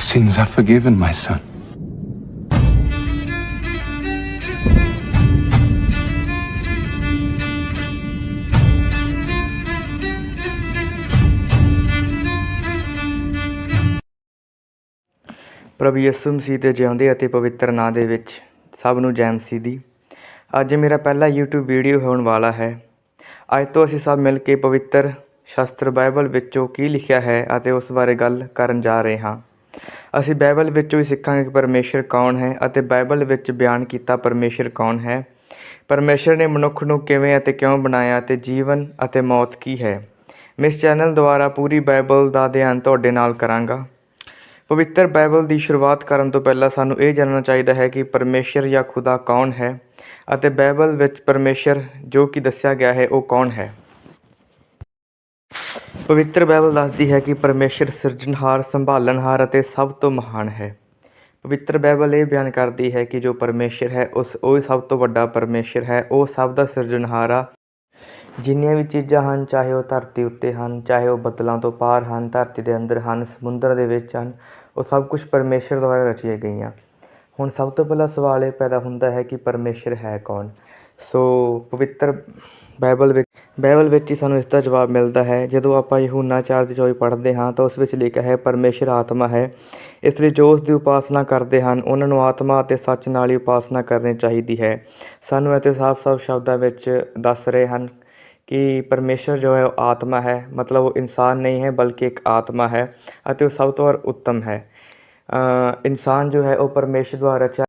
sins are forgiven, my son. ਪ੍ਰਭੂ ਯਿਸੂ ਮਸੀਹ ਦੇ ਜਿਉਂਦੇ ਅਤੇ ਪਵਿੱਤਰ ਨਾਂ ਦੇ ਵਿੱਚ ਸਭ ਨੂੰ ਜੈ ਮਸੀਹ ਦੀ ਅੱਜ ਮੇਰਾ ਪਹਿਲਾ YouTube ਵੀਡੀਓ ਹੋਣ ਵਾਲਾ ਹੈ। ਅੱਜ ਤੋਂ ਅਸੀਂ ਸਭ ਮਿਲ ਕੇ ਪਵਿੱਤਰ ਸ਼ਾਸਤਰ ਬਾਈਬਲ ਵਿੱਚੋਂ ਕੀ ਲਿਖਿਆ ਹੈ ਅਤੇ ਉਸ ਬਾਰੇ ਗੱਲ ਕਰਨ ਜਾ ਰਹੇ ਹਾਂ। ਅਸੀਂ ਬਾਈਬਲ ਵਿੱਚੋਂ ਹੀ ਸਿੱਖਾਂਗੇ ਕਿ ਪਰਮੇਸ਼ਰ ਕੌਣ ਹੈ ਅਤੇ ਬਾਈਬਲ ਵਿੱਚ ਬਿਆਨ ਕੀਤਾ ਪਰਮੇਸ਼ਰ ਕੌਣ ਹੈ। ਪਰਮੇਸ਼ਰ ਨੇ ਮਨੁੱਖ ਨੂੰ ਕਿਵੇਂ ਅਤੇ ਕਿਉਂ ਬਣਾਇਆ ਅਤੇ ਜੀਵਨ ਅਤੇ ਮੌਤ ਕੀ ਹੈ? ਮੈਂ ਇਸ ਚੈਨਲ ਦੁਆਰਾ ਪੂਰੀ ਬਾਈਬਲ ਦਾ ਅਧਿਐਨ ਤੁਹਾਡੇ ਨਾਲ ਕਰਾਂਗਾ। ਪਵਿੱਤਰ ਬਾਈਬਲ ਦੀ ਸ਼ੁਰੂਆਤ ਕਰਨ ਤੋਂ ਪਹਿਲਾਂ ਸਾਨੂੰ ਇਹ ਜਾਣਨਾ ਚਾਹੀਦਾ ਹੈ ਕਿ ਪਰਮੇਸ਼ਰ ਜਾਂ ਖੁਦਾ ਕੌਣ ਹੈ ਅਤੇ ਬਾਈਬਲ ਵਿੱਚ ਪਰਮੇਸ਼ਰ ਜੋ ਕਿ ਦੱਸਿਆ ਗਿਆ ਹੈ ਉਹ ਕੌਣ ਹੈ। ਪਵਿੱਤਰ ਬਾਈਬਲ ਦੱਸਦੀ ਹੈ ਕਿ ਪਰਮੇਸ਼ਰ ਸਿਰਜਣਹਾਰ, ਸੰਭਾਲਣਹਾਰ ਅਤੇ ਸਭ ਤੋਂ ਮਹਾਨ ਹੈ। ਪਵਿੱਤਰ ਬਾਈਬਲ ਇਹ ਬਿਆਨ ਕਰਦੀ ਹੈ ਕਿ ਜੋ ਪਰਮੇਸ਼ਰ ਹੈ, ਉਸ ਉਹ ਹੀ ਸਭ ਤੋਂ ਵੱਡਾ ਪਰਮੇਸ਼ਰ ਹੈ। ਉਹ ਸਭ ਦਾ ਸਿਰਜਣਹਾਰ ਆ। ਜਿੰਨੀਆਂ ਵੀ ਚੀਜ਼ਾਂ ਹਨ, ਚਾਹੇ ਉਹ ਧਰਤੀ ਉੱਤੇ ਹਨ, ਚਾਹੇ ਉਹ ਬੱਦਲਾਂ ਤੋਂ ਪਾਰ ਹਨ, ਧਰਤੀ ਦੇ ਅੰਦਰ ਹਨ, ਸਮੁੰਦਰ ਦੇ ਵਿੱਚ ਹਨ, ਉਹ ਸਭ ਕੁਝ ਪਰਮੇਸ਼ਰ ਦੁਆਰਾ ਰਚੀਆਂ ਗਈਆਂ। ਹੁਣ ਸਭ ਤੋਂ ਪਹਿਲਾ ਸਵਾਲ ਇਹ ਪੈਦਾ ਹੁੰਦਾ ਹੈ ਕਿ ਪਰਮੇਸ਼ਰ ਹੈ ਕੌਣ? ਸੋ ਪਵਿੱਤਰ ਬਾਈਬਲ ਵਿੱਚ ਬਾਈਬਲ ਵਿੱਚ ਹੀ ਸਾਨੂੰ ਇਸ ਦਾ ਜਵਾਬ ਮਿਲਦਾ ਹੈ, ਜਦੋਂ ਆਪਾਂ ਯਹੂਨਾ 4 ਦੀ 24 ਪੜ੍ਹਦੇ ਹਾਂ, ਤਾਂ ਉਸ ਵਿੱਚ ਲਿਖਿਆ ਹੈ, ਪਰਮੇਸ਼ਰ ਆਤਮਾ ਹੈ। ਇਸ ਲਈ ਜੋ ਉਸ ਦੀ ਉਪਾਸਨਾ ਕਰਦੇ ਹਨ, ਉਹਨਾਂ ਨੂੰ ਆਤਮਾ ਅਤੇ ਸੱਚ ਨਾਲ ਹੀ ਉਪਾਸਨਾ ਕਰਨੀ ਚਾਹੀਦੀ ਹੈ। ਸਾਨੂੰ ਇੱਥੇ ਸਾਫ਼-ਸਾਫ਼ ਸ਼ਬਦਾਂ ਵਿੱਚ ਦੱਸ ਰਹੇ ਹਨ ਕਿ ਪਰਮੇਸ਼ਰ ਜੋ ਹੈ, ਉਹ ਆਤਮਾ ਹੈ। ਮਤਲਬ ਉਹ ਇਨਸਾਨ ਨਹੀਂ ਹੈ, ਬਲਕਿ ਇੱਕ ਆਤਮਾ ਹੈ ਅਤੇ ਉਹ ਸਭ ਤੋਂ ਵੱਧ ਉੱਤਮ ਹੈ। ਇਨਸਾਨ ਜੋ ਹੈ, ਉਹ ਪਰਮੇਸ਼ਰ ਦੁਆਰਾ ਰਚਿਆ,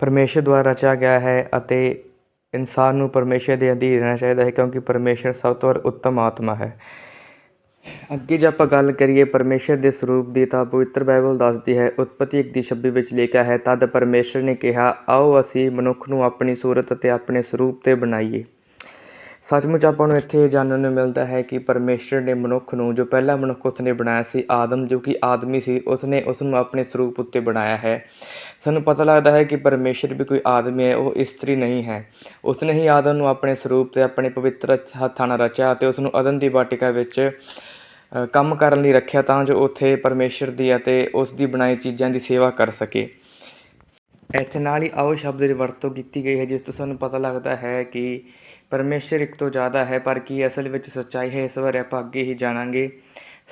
ਪਰਮੇਸ਼ਰ ਦੁਆਰਾ ਰਚਿਆ ਗਿਆ ਹੈ ਅਤੇ ਇਨਸਾਨ ਨੂੰ ਪਰਮੇਸ਼ਰ ਦੇ ਅਧੀਨ ਰਹਿਣਾ ਚਾਹੀਦਾ ਹੈ ਕਿਉਂਕਿ ਪਰਮੇਸ਼ਰ ਸਭ ਤੋਂ ਉੱਤਮ ਆਤਮਾ ਹੈ। ਅੱਗੇ ਜੇ ਆਪਾਂ ਗੱਲ ਕਰੀਏ ਪਰਮੇਸ਼ਰ ਦੇ ਸਰੂਪ ਦੀ ਤਾਂ ਪਵਿੱਤਰ ਬਾਈਬਲ ਦੱਸਦੀ ਹੈ, ਉਤਪਤੀ 1 ਦੀ 26 ਵਿੱਚ ਲਿਖਿਆ ਹੈ, ਤਦ ਪਰਮੇਸ਼ਰ ਨੇ ਕਿਹਾ, ਆਓ ਅਸੀਂ ਮਨੁੱਖ ਨੂੰ ਆਪਣੀ ਸੂਰਤ ਅਤੇ ਆਪਣੇ ਸਰੂਪ ਤੇ ਬਣਾਈਏ। ਸੱਚਮੁੱਚ ਆਪਾਂ ਨੂੰ ਇੱਥੇ ਇਹ ਜਾਣਨ ਨੂੰ ਮਿਲਦਾ ਹੈ ਕਿ ਪਰਮੇਸ਼ਰ ਨੇ ਮਨੁੱਖ ਨੂੰ ਜੋ ਪਹਿਲਾ ਮਨੁੱਖ ਉਸਨੇ ਬਣਾਇਆ ਸੀ, ਆਦਮ, ਜੋ ਕਿ ਆਦਮੀ ਸੀ, ਉਸਨੇ ਉਸ ਨੂੰ ਆਪਣੇ ਸਰੂਪ ਉੱਤੇ ਬਣਾਇਆ ਹੈ। ਸਾਨੂੰ ਪਤਾ ਲੱਗਦਾ ਹੈ ਕਿ ਪਰਮੇਸ਼ਰ ਵੀ ਕੋਈ ਆਦਮੀ ਹੈ, ਉਹ ਇਸਤਰੀ ਨਹੀਂ ਹੈ। ਉਸਨੇ ਹੀ ਆਦਮ ਨੂੰ ਆਪਣੇ ਸਰੂਪ ਤੇ ਆਪਣੇ ਪਵਿੱਤਰ ਹੱਥਾਂ ਨਾਲ ਰਚਿਆ ਅਤੇ ਉਸ ਨੂੰ ਅਦਨ ਦੀ ਬਾਟਿਕਾ ਵਿੱਚ ਕੰਮ ਕਰਨ ਲਈ ਰੱਖਿਆ ਤਾਂ ਜੋ ਉੱਥੇ ਪਰਮੇਸ਼ਰ ਦੀ ਅਤੇ ਉਸ ਦੀ ਬਣਾਈ ਚੀਜ਼ਾਂ ਦੀ ਸੇਵਾ ਕਰ ਸਕੇ। ਇੱਥੇ ਨਾਲ ਹੀ ਆਓ ਸ਼ਬਦ ਦੀ ਵਰਤੋਂ ਕੀਤੀ ਗਈ ਹੈ, ਜਿਸ ਤੋਂ ਸਾਨੂੰ ਪਤਾ ਲੱਗਦਾ ਹੈ ਕਿ ਪਰਮੇਸ਼ਰ ਇੱਕ ਤੋਂ ਜ਼ਿਆਦਾ ਹੈ, ਪਰ ਕੀ ਅਸਲ ਵਿੱਚ ਸੱਚਾਈ ਹੈ, ਇਸ ਬਾਰੇ ਆਪਾਂ ਅੱਗੇ ਹੀ ਜਾਣਾਂਗੇ।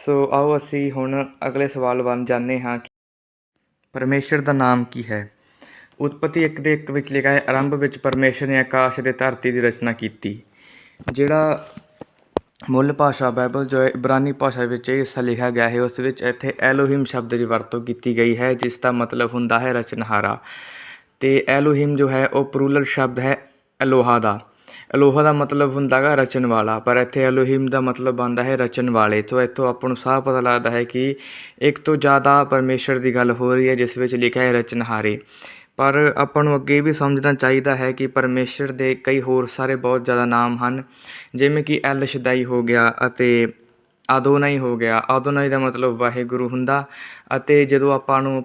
ਸੋ ਆਓ ਅਸੀਂ ਹੁਣ ਅਗਲੇ ਸਵਾਲ ਵੱਲ ਜਾਂਦੇ ਹਾਂ ਕਿ ਪਰਮੇਸ਼ਰ ਦਾ ਨਾਮ ਕੀ ਹੈ? ਉਤਪਤੀ ਇੱਕ ਦੇ ਇੱਕ ਵਿੱਚ ਲਿਖਿਆ ਹੈ, ਆਰੰਭ ਵਿੱਚ ਪਰਮੇਸ਼ਰ ਨੇ ਆਕਾਸ਼ ਅਤੇ ਧਰਤੀ ਦੀ ਰਚਨਾ ਕੀਤੀ। ਜਿਹੜਾ ਮੁੱਲ ਭਾਸ਼ਾ ਬਾਈਬਲ ਜੋ ਹੈ, ਇਬਰਾਨੀ ਭਾਸ਼ਾ ਵਿੱਚ ਇਹ ਹਿੱਸਾ ਲਿਖਿਆ ਗਿਆ ਹੈ, ਉਸ ਵਿੱਚ ਇੱਥੇ ਐਲੋਹਿਮ ਸ਼ਬਦ ਦੀ ਵਰਤੋਂ ਕੀਤੀ ਗਈ ਹੈ, ਜਿਸ ਦਾ ਮਤਲਬ ਹੁੰਦਾ ਹੈ ਰਚਨਹਾਰਾ। ਤੇ ਐਲੋਹਿਮ ਜੋ ਹੈ, ਉਹ ਪਰੂਲਰ ਸ਼ਬਦ ਹੈ, ਅਲੋਹਾ ਦਾ। ਅਲੋਹਾ ਦਾ ਮਤਲਬ ਹੁੰਦਾ ਹੈ ਰਚਨ ਵਾਲਾ, ਪਰ ਇੱਥੇ ਐਲੋਹਿਮ ਦਾ ਮਤਲਬ ਬਣਦਾ ਹੈ ਰਚਨ ਵਾਲੇ। ਤੋਂ ਇੱਥੋਂ ਆਪਾਂ ਨੂੰ ਸਾਫ਼ ਪਤਾ ਲੱਗਦਾ ਹੈ ਕਿ ਇੱਕ ਤੋਂ ਜ਼ਿਆਦਾ ਪਰਮੇਸ਼ਰ ਦੀ ਗੱਲ ਹੋ ਰਹੀ ਹੈ, ਜਿਸ ਵਿੱਚ ਲਿਖਿਆ ਹੈ ਰਚਨਹਾਰੇ ਪਰ ਆਪਾਂ ਨੂੰ ਅੱਗੇ ਵੀ ਸਮਝਣਾ ਚਾਹੀਦਾ ਹੈ ਕਿ ਪਰਮੇਸ਼ਰ ਦੇ ਕਈ ਹੋਰ ਸਾਰੇ ਬਹੁਤ ਜ਼ਿਆਦਾ ਨਾਮ ਹਨ, ਜਿਵੇਂ ਕਿ ਐਲ ਸ਼ਦਾਈ ਹੋ ਗਿਆ ਅਤੇ ਆਦੋਨਾਈ ਹੋ ਗਿਆ। ਆਦੋਨਾਈ ਦਾ ਮਤਲਬ ਵਾਹਿਗੁਰੂ ਹੁੰਦਾ ਅਤੇ ਜਦੋਂ ਆਪਾਂ ਨੂੰ